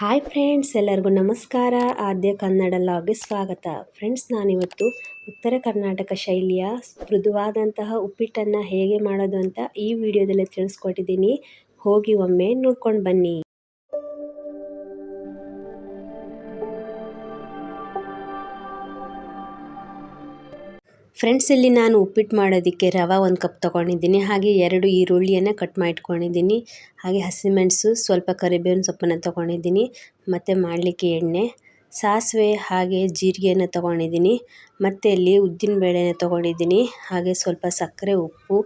Hi friends, ಎಲ್ಲರಿಗೂ ನಮಸ್ಕಾರ. ಆದ್ಯ ಕನ್ನಡ ಲಾಗೆ ಸ್ವಾಗತ. ಫ್ರೆಂಡ್ಸ್, ನಾನಿವತ್ತು ಉತ್ತರ ಕರ್ನಾಟಕ ಶೈಲಿಯ ಮೃದುವಾದಂತಹ ಉಪ್ಪಿಟ್ಟನ್ನು ಹೇಗೆ ಮಾಡೋದು ಅಂತ ಈ ವಿಡಿಯೋದಲ್ಲಿ ತಿಳಿಸ್ಕೊಟ್ಟಿದ್ದೀನಿ. ಹೋಗಿ ಒಮ್ಮೆ ನೋಡ್ಕೊಂಡು ಬನ್ನಿ. ಫ್ರೆಂಡ್ಸ್ ಇಲ್ಲಿ ನಾನು ಉಪ್ಪಿಟ್ಟು ಮಾಡೋದಕ್ಕೆ ರವೆ ಒಂದು ಕಪ್ ತೊಗೊಂಡಿದ್ದೀನಿ, ಹಾಗೆ ಎರಡು ಈರುಳ್ಳಿಯನ್ನು ಕಟ್ ಮಾಡಿಟ್ಕೊಂಡಿದ್ದೀನಿ, ಹಾಗೆ ಹಸಿಮೆಣಸು, ಸ್ವಲ್ಪ ಕರಿಬೇವಿನ ಸೊಪ್ಪನ್ನು ತೊಗೊಂಡಿದ್ದೀನಿ, ಮತ್ತು ಮಾಡಲಿಕ್ಕೆ ಎಣ್ಣೆ, ಸಾಸಿವೆ, ಹಾಗೆ ಜೀರಿಗೆಯನ್ನು ತೊಗೊಂಡಿದ್ದೀನಿ, ಮತ್ತು ಇಲ್ಲಿ ಉದ್ದಿನ ಬೇಳೆನ ತೊಗೊಂಡಿದ್ದೀನಿ, ಹಾಗೆ ಸ್ವಲ್ಪ ಸಕ್ಕರೆ, ಉಪ್ಪು,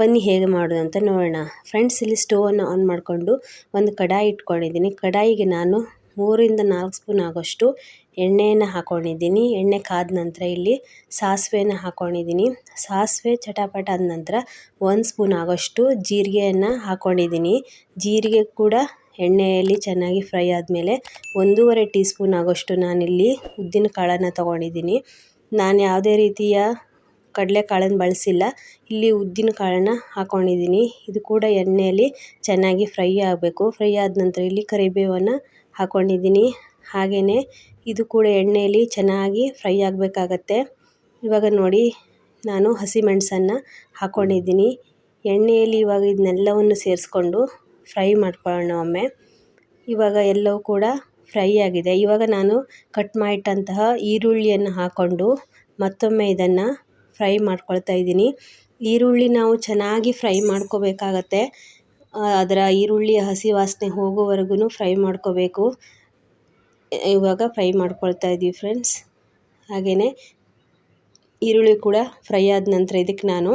ಬನ್ನಿ ಹೇಗೆ ಮಾಡೋದು ಅಂತ ನೋಡೋಣ. ಫ್ರೆಂಡ್ಸ್, ಇಲ್ಲಿ ಸ್ಟೋವನ್ನು ಆನ್ ಮಾಡಿಕೊಂಡು ಒಂದು ಕಡಾಯಿ ಇಟ್ಕೊಂಡಿದ್ದೀನಿ. ಕಡಾಯಿಗೆ ನಾನು ಮೂರಿಂದ ನಾಲ್ಕು ಸ್ಪೂನ್ ಆಗೋಷ್ಟು ಎಣ್ಣೆಯನ್ನು ಹಾಕ್ಕೊಂಡಿದ್ದೀನಿ ಎಣ್ಣೆ ಕಾದ ನಂತರ ಇಲ್ಲಿ ಸಾಸಿವೆನ ಹಾಕ್ಕೊಂಡಿದ್ದೀನಿ ಸಾಸಿವೆ ಚಟಪಟ ಆದ ನಂತರ ಒಂದು ಸ್ಪೂನ್ ಆಗೋಷ್ಟು ಜೀರಿಗೆಯನ್ನು ಹಾಕ್ಕೊಂಡಿದ್ದೀನಿ ಜೀರಿಗೆ ಕೂಡ ಎಣ್ಣೆಯಲ್ಲಿ ಚೆನ್ನಾಗಿ ಫ್ರೈ ಆದಮೇಲೆ ಒಂದೂವರೆ ಟೀ ಸ್ಪೂನ್ ಆಗೋಷ್ಟು ನಾನಿಲ್ಲಿ ಉದ್ದಿನ ಕಾಳನ್ನು ತೊಗೊಂಡಿದ್ದೀನಿ. ನಾನು ಯಾವುದೇ ರೀತಿಯ ಕಡಲೆಕಾಳನ್ನು ಬಳಸಿಲ್ಲ. ಇಲ್ಲಿ ಉದ್ದಿನ ಕಾಳನ್ನು ಹಾಕ್ಕೊಂಡಿದ್ದೀನಿ ಇದು ಕೂಡ ಎಣ್ಣೆಯಲ್ಲಿ ಚೆನ್ನಾಗಿ ಫ್ರೈ ಆಗಬೇಕು. ಫ್ರೈ ಆದ ನಂತರ ಇಲ್ಲಿ ಕರಿಬೇವನ್ನು ಹಾಕ್ಕೊಂಡಿದ್ದೀನಿ ಹಾಗೆಯೇ ಇದು ಕೂಡ ಎಣ್ಣೆಯಲ್ಲಿ ಚೆನ್ನಾಗಿ ಫ್ರೈ ಆಗಬೇಕಾಗತ್ತೆ. ಇವಾಗ ನೋಡಿ, ನಾನು ಹಸಿಮೆಣಸನ್ನು ಹಾಕ್ಕೊಂಡಿದ್ದೀನಿ ಎಣ್ಣೆಯಲ್ಲಿ ಇವಾಗ ಇದನ್ನೆಲ್ಲವನ್ನು ಸೇರಿಸ್ಕೊಂಡು ಫ್ರೈ ಮಾಡ್ಕೊಳ್ಳೋಣ ಒಮ್ಮೆ. ಇವಾಗ ಎಲ್ಲವೂ ಕೂಡ ಫ್ರೈ ಆಗಿದೆ. ಇವಾಗ ನಾನು ಕಟ್ ಮಾಡಿಟ್ಟಂತಹ ಈರುಳ್ಳಿಯನ್ನು ಹಾಕ್ಕೊಂಡು ಮತ್ತೊಮ್ಮೆ ಇದನ್ನು ಫ್ರೈ ಮಾಡ್ಕೊಳ್ತಾ ಇದ್ದೀನಿ. ಈರುಳ್ಳಿ ನಾವು ಚೆನ್ನಾಗಿ ಫ್ರೈ ಮಾಡ್ಕೋಬೇಕಾಗತ್ತೆ. ಅದರ ಈರುಳ್ಳಿಯ ಹಸಿ ವಾಸನೆ ಹೋಗೋವರೆಗೂ ಫ್ರೈ ಮಾಡ್ಕೋಬೇಕು. ಇವಾಗ ಫ್ರೈ ಮಾಡ್ಕೊಳ್ತಾ ಇದ್ದೀವಿ ಫ್ರೆಂಡ್ಸ್. ಹಾಗೆಯೇ ಈರುಳ್ಳಿ ಕೂಡ ಫ್ರೈ ಆದ ನಂತರ ಇದಕ್ಕೆ ನಾನು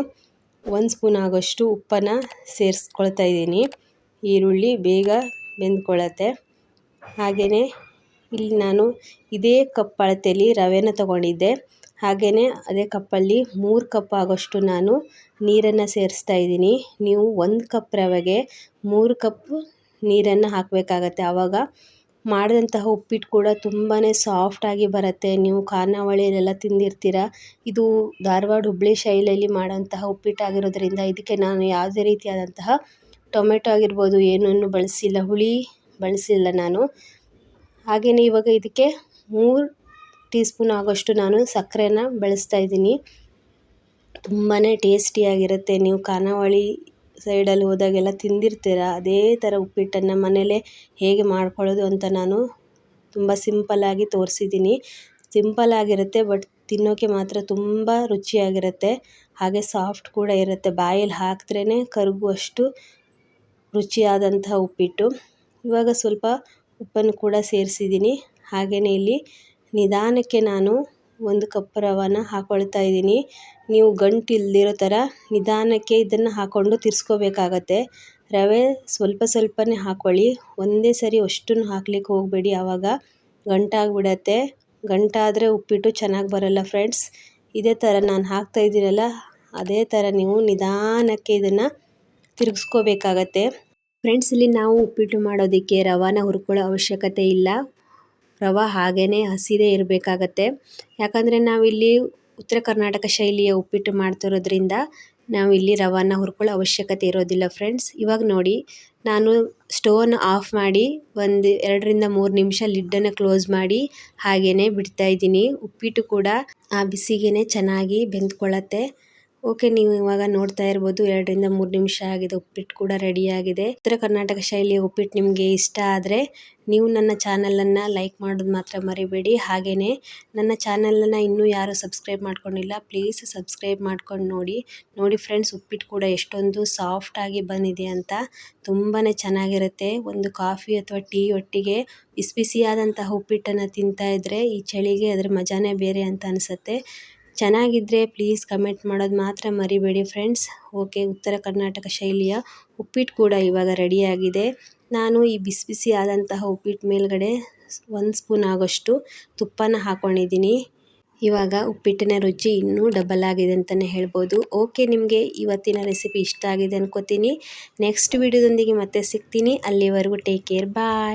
ಒಂದು ಸ್ಪೂನ್ ಆಗೋಷ್ಟು ಉಪ್ಪನ್ನು ಸೇರಿಸ್ಕೊಳ್ತಾ ಇದ್ದೀನಿ. ಈರುಳ್ಳಿ ಬೇಗ ಬೆಂದ್ಕೊಳ್ಳುತ್ತೆ. ಹಾಗೆಯೇ ಇಲ್ಲಿ ನಾನು ಇದೇ ಕಪ್ ಅಳತೆಯಲ್ಲಿ ರವೆನ ತಗೊಂಡಿದ್ದೆ. ಹಾಗೆಯೇ ಅದೇ ಕಪ್ಪಲ್ಲಿ ಮೂರು ಕಪ್ ಆಗೋಷ್ಟು ನಾನು ನೀರನ್ನು ಸೇರಿಸ್ತಾ ಇದ್ದೀನಿ. ನೀವು ಒಂದು ಕಪ್ ರವೆಗೆ ಮೂರು ಕಪ್ ನೀರನ್ನು ಹಾಕಬೇಕಾಗತ್ತೆ. ಆವಾಗ ಮಾಡಿದಂತಹ ಉಪ್ಪಿಟ್ಟು ಕೂಡ ತುಂಬಾ ಸಾಫ್ಟಾಗಿ ಬರುತ್ತೆ. ನೀವು ಖಾನಾವಳಿಯಲ್ಲೆಲ್ಲ ತಿಂದಿರ್ತೀರ? ಇದು ಧಾರವಾಡ ಹುಬ್ಬಳ್ಳಿ ಶೈಲಿಯಲ್ಲಿ ಮಾಡೋಂತಹ ಉಪ್ಪಿಟ್ಟಾಗಿರೋದ್ರಿಂದ ಇದಕ್ಕೆ ನಾನು ಯಾವುದೇ ರೀತಿಯಾದಂತಹ ಟೊಮೆಟೊ ಆಗಿರ್ಬೋದು, ಏನನ್ನೂ ಬಳಸಿಲ್ಲ, ಹುಳಿ ಬಳಸಿಲ್ಲ ನಾನು. ಹಾಗೆಯೇ ಇವಾಗ ಇದಕ್ಕೆ ಮೂರು ಟೀ ಸ್ಪೂನ್ ಆಗೋಷ್ಟು ನಾನು ಸಕ್ಕರೆನ ಬಳಸ್ತಾ ಇದ್ದೀನಿ. ತುಂಬಾ ಟೇಸ್ಟಿಯಾಗಿರುತ್ತೆ. ನೀವು ಖಾನಾವಳಿ ಸೈಡಲ್ಲಿ ಹೋದಾಗೆಲ್ಲ ತಿಂದಿರ್ತೀರ? ಅದೇ ಥರ ಉಪ್ಪಿಟ್ಟನ್ನು ಮನೇಲೇ ಹೇಗೆ ಮಾಡ್ಕೊಳ್ಳೋದು ಅಂತ ನಾನು ತುಂಬ ಸಿಂಪಲ್ಲಾಗಿ ತೋರಿಸಿದ್ದೀನಿ. ಸಿಂಪಲ್ಲಾಗಿರುತ್ತೆ ಬಟ್ ತಿನ್ನೋಕ್ಕೆ ಮಾತ್ರ ತುಂಬ ರುಚಿಯಾಗಿರುತ್ತೆ. ಹಾಗೆ ಸಾಫ್ಟ್ ಕೂಡ ಇರುತ್ತೆ. ಬಾಯಲ್ಲಿ ಹಾಕಿದ್ರೇ ಕರಗುವಷ್ಟು ರುಚಿಯಾದಂತಹ ಉಪ್ಪಿಟ್ಟು. ಇವಾಗ ಸ್ವಲ್ಪ ಉಪ್ಪನ್ನು ಕೂಡ ಸೇರಿಸಿದ್ದೀನಿ. ಹಾಗೆಯೇ ಇಲ್ಲಿ ನಿಧಾನಕ್ಕೆ ನಾನು ಒಂದು ಕಪ್ ರವೆನ ಹಾಕ್ಕೊಳ್ತಾ ಇದ್ದೀನಿ. ನೀವು ಗಂಟು ಇಲ್ದಿರೋ ಥರ ನಿಧಾನಕ್ಕೆ ಇದನ್ನು ಹಾಕ್ಕೊಂಡು ತಿರ್ಸ್ಕೋಬೇಕಾಗತ್ತೆ. ರವೆ ಸ್ವಲ್ಪ ಸ್ವಲ್ಪನೇ ಹಾಕ್ಕೊಳ್ಳಿ ಒಂದೇ ಸರಿ ಅಷ್ಟನ್ನು ಹಾಕ್ಲಿಕ್ಕೆ ಹೋಗಬೇಡಿ. ಆವಾಗ ಗಂಟಾಗ್ಬಿಡತ್ತೆ. ಗಂಟಾದರೆ ಉಪ್ಪಿಟ್ಟು ಚೆನ್ನಾಗಿ ಬರೋಲ್ಲ ಫ್ರೆಂಡ್ಸ್. ಇದೇ ಥರ ನಾನು ಹಾಕ್ತಾ ಇದ್ದೀನಲ್ಲ, ಅದೇ ಥರ ನೀವು ನಿಧಾನಕ್ಕೆ ಇದನ್ನು ತಿರುಗಿಸ್ಕೋಬೇಕಾಗತ್ತೆ. ಫ್ರೆಂಡ್ಸ್ ಇಲ್ಲಿ ನಾವು ಉಪ್ಪಿಟ್ಟು ಮಾಡೋದಕ್ಕೆ ರವಾನ ಹುರ್ಕೊಳ್ಳೋ ಅವಶ್ಯಕತೆ ಇಲ್ಲ. ರವೆ ಹಾಗೇ ಹಸಿದೇ ಇರಬೇಕಾಗತ್ತೆ. ಯಾಕಂದರೆ ನಾವಿಲ್ಲಿ ಉತ್ತರ ಕರ್ನಾಟಕ ಶೈಲಿಯ ಉಪ್ಪಿಟ್ಟು ಮಾಡ್ತಿರೋದ್ರಿಂದ ನಾವಿಲ್ಲಿ ರವಾನ ಹುರ್ಕೊಳ್ಳೋ ಅವಶ್ಯಕತೆ ಇರೋದಿಲ್ಲ ಫ್ರೆಂಡ್ಸ್ ಇವಾಗ ನೋಡಿ, ನಾನು ಸ್ಟೋವನ್ನು ಆಫ್ ಮಾಡಿ ಒಂದು ಎರಡರಿಂದ ಮೂರು ನಿಮಿಷ ಲಿಡ್ಡನ್ನು ಕ್ಲೋಸ್ ಮಾಡಿ ಹಾಗೆಯೇ ಬಿಡ್ತಾ ಇದ್ದೀನಿ. ಉಪ್ಪಿಟ್ಟು ಕೂಡ ಆ ಬಿಸಿಗೇ ಚೆನ್ನಾಗಿ ಬೆಂದ್ಕೊಳ್ಳುತ್ತೆ. ಓಕೆ ನೀವು ಇವಾಗ ನೋಡ್ತಾ ಇರ್ಬೋದು, ಎರಡರಿಂದ ಮೂರು ನಿಮಿಷ ಆಗಿದೆ, ಉಪ್ಪಿಟ್ಟು ಕೂಡ ರೆಡಿಯಾಗಿದೆ ಉತ್ತರ ಕರ್ನಾಟಕ ಶೈಲಿಯ ಉಪ್ಪಿಟ್ಟು ನಿಮಗೆ ಇಷ್ಟ ಆದರೆ ನೀವು ನನ್ನ ಚಾನಲನ್ನು ಲೈಕ್ ಮಾಡೋದು ಮಾತ್ರ ಮರಿಬೇಡಿ. ಹಾಗೇ ನನ್ನ ಚಾನಲನ್ನು ಇನ್ನೂ ಯಾರು ಸಬ್ಸ್ಕ್ರೈಬ್ ಮಾಡ್ಕೊಂಡಿಲ್ಲ ಪ್ಲೀಸ್ ಸಬ್ಸ್ಕ್ರೈಬ್ ಮಾಡ್ಕೊಂಡು ನೋಡಿ. ನೋಡಿ ಫ್ರೆಂಡ್ಸ್ ಉಪ್ಪಿಟ್ಟು ಕೂಡ ಎಷ್ಟೊಂದು ಸಾಫ್ಟಾಗಿ ಬಂದಿದೆ ಅಂತ ತುಂಬಾ ಚೆನ್ನಾಗಿರುತ್ತೆ. ಒಂದು ಕಾಫಿ ಅಥವಾ ಟೀ ಒಟ್ಟಿಗೆ ಬಿಸಿ ಬಿಸಿಯಾದಂತಹ ಉಪ್ಪಿಟ್ಟನ್ನು ತಿಂತಾ ಇದ್ದರೆ ಈ ಚಳಿಗೆ ಅದರ ಮಜಾನೇ ಬೇರೆ ಅಂತ ಅನಿಸುತ್ತೆ. ಚೆನ್ನಾಗಿದ್ದರೆ ಪ್ಲೀಸ್ ಕಮೆಂಟ್ ಮಾಡೋದು ಮಾತ್ರ ಮರಿಬೇಡಿ ಫ್ರೆಂಡ್ಸ್ ಓಕೆ ಉತ್ತರ ಕರ್ನಾಟಕ ಶೈಲಿಯ ಉಪ್ಪಿಟ್ಟು ಕೂಡ ಇವಾಗ ರೆಡಿಯಾಗಿದೆ ನಾನು ಈ ಬಿಸಿ ಬಿಸಿ ಆದಂತಹ ಉಪ್ಪಿಟ್ಟು ಮೇಲ್ಗಡೆ ಒಂದು ಸ್ಪೂನ್ ಆಗೋಷ್ಟು ತುಪ್ಪನ ಹಾಕ್ಕೊಂಡಿದ್ದೀನಿ ಇವಾಗ ಉಪ್ಪಿಟ್ಟಿನ ರುಚಿ ಇನ್ನೂ ಡಬಲ್ ಆಗಿದೆ ಅಂತಲೇ ಹೇಳ್ಬೋದು. ಓಕೆ ನಿಮಗೆ ಇವತ್ತಿನ ರೆಸಿಪಿ ಇಷ್ಟ ಆಗಿದೆ ಅನ್ಕೋತೀನಿ. ನೆಕ್ಸ್ಟ್ ವಿಡಿಯೋದೊಂದಿಗೆ ಮತ್ತೆ ಸಿಗ್ತೀನಿ. ಅಲ್ಲಿವರೆಗೂ ಟೇಕ್ ಕೇರ್ ಬಾಯ್